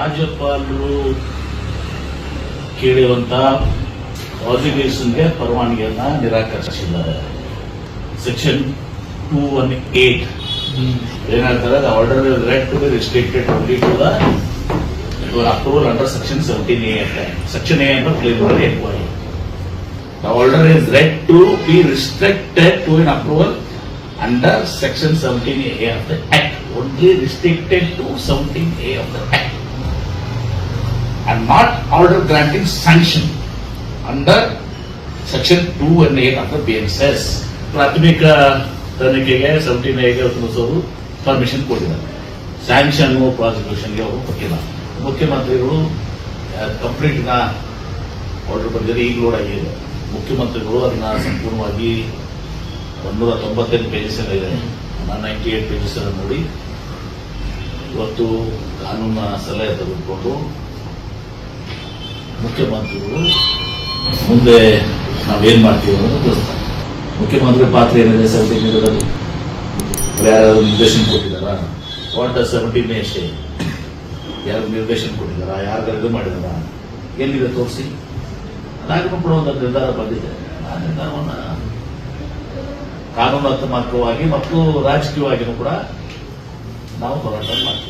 ರಾಜ್ಯಪಾಲರು ಕೇಳಿರುವಂತಹ ಪ್ರಾಸಿಕ್ಯೂಷನ್ಗೆ ಪರವಾನಗಿಯನ್ನ ನಿರಾಕರಿಸಿದ್ದಾರೆ. ಸೆಕ್ಷನ್ ಟೂ ಒನ್ ಏಟ್ ಏನಾಗ್ತಾರೆ order right to be restricted only to the approval under section seventeen A ಅಂತ ಸೆಕ್ಷನ್ ಎ ಅಂತ clear enquiry the order is right to be restricted to in approval under section seventeen A of the act only restricted to seventeen A of the act and not order granting sanction under section 2 and 8 of the S ಪ್ರಾಥಮಿಕ ತನಿಖೆಗೆ ಸಮಿತಿ ತಿಳಿಸೋದು permission ಕೊಟ್ಟಿದ್ದಾರೆ. Sanction ಪ್ರಾಸಿಕ್ಯೂಷನ್ಗೆ ಅವರು ಕೊಟ್ಟಿಲ್ಲ. ಮುಖ್ಯಮಂತ್ರಿಗಳು ಕಂಪ್ಲೀಟ್ನ order ಬಂದಿದೆ, ಈಗ load ಆಗಿದೆ. ಮುಖ್ಯಮಂತ್ರಿಗಳು ಅದನ್ನ ಸಂಪೂರ್ಣವಾಗಿ ಒಂದೂರ ತೊಂಬತ್ತೆಂಟು ಪೇಜಸ್ ಎಲ್ಲ ಇದೆ. ನೈಂಟಿ ಏಟ್ ಪೇಜಸ್ ಎಲ್ಲ ನೋಡಿ. ಇವತ್ತು ಕಾನೂನ ಸಲಹೆ ತೆಗೆದುಕೊಂಡು ಮುಖ್ಯಮಂತ್ರಿಗಳು ಮುಂದೆ ನಾವೇನು ಮಾಡ್ತೀವಿ ಅನ್ನೋದು ತೋರಿಸ್ತಾರೆ ಮುಖ್ಯಮಂತ್ರಿ ಪಾತ್ರ ಏನಿದೆ ಸೆವೆಂಟೀನ್ ಇರೋದು ಯಾರು ನಿರ್ದೇಶನ ಕೊಟ್ಟಿದ್ದಾರಾ? ವಾಟ್ ಸೆವೆಂಟೀನ್ ಅಷ್ಟೇ. ಯಾರು ನಿರ್ದೇಶನ ಕೊಟ್ಟಿದ್ದಾರಾ? ಯಾರು ಇದು ಮಾಡಿದಾರ? ಎಲ್ಲಿದೆ ತೋರಿಸಿ? ಕೂಡ ಒಂದು ನಿರ್ಧಾರ ಬಂದಿದೆ. ಆ ನಿರ್ಧಾರವನ್ನು ಕಾನೂನಾತ್ಮಕವಾಗಿ ಮತ್ತು ರಾಜಕೀಯವಾಗಿಯೂ ಕೂಡ ನಾವು ಹೋರಾಟ ಮಾಡ್ತೀವಿ.